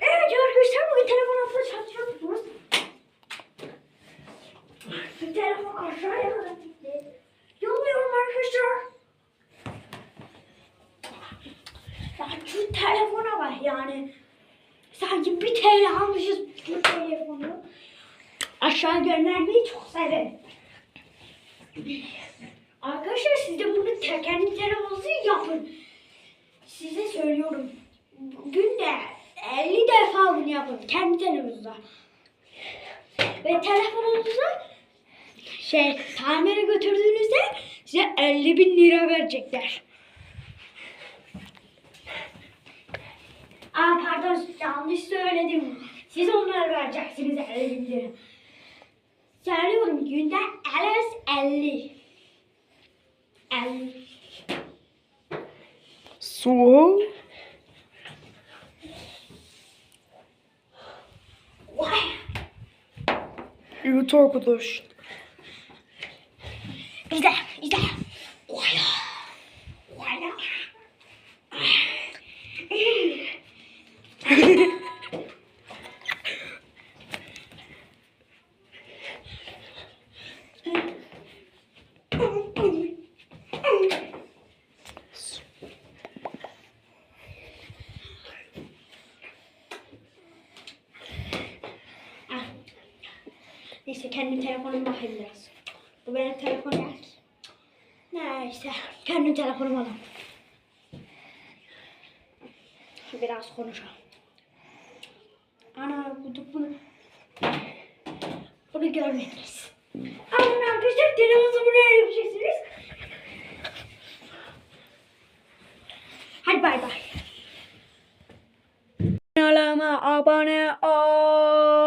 Evet arkadaşlar bugün telefon atla çalışıyoruz. Telefon aşağıya kadar gitti. Yolluyorum arkadaşlar. Ya şu telefona bak yani. Sanki bir TL almışız bu telefonu. Aşağı göndermeyi çok severim. Arkadaşlar siz de bunu kendi telefonunuzu yapın. Size söylüyorum. Bugün de 50 defa bunu yapın. Kendi telefonunuzda. Ve telefonunuzu şey tamire götürdüğünüzde size 50 bin lira verecekler. Aa pardon yanlış söyledim. Siz onlara vereceksiniz 50 bin lira. Söylüyorum günde en az 50. 50. So. Evet arkadaş. İzle, izle. Neyse kendim telefonumu bakayım. Bu benim telefonum. Neyse kendim telefonumu alayım. Biraz konuşalım. Ana bu bunu bunu görmediniz. Alın arkadaşlar telefonunuzu buraya yapacaksınız. Hadi bay bay. Kanalıma abone ol.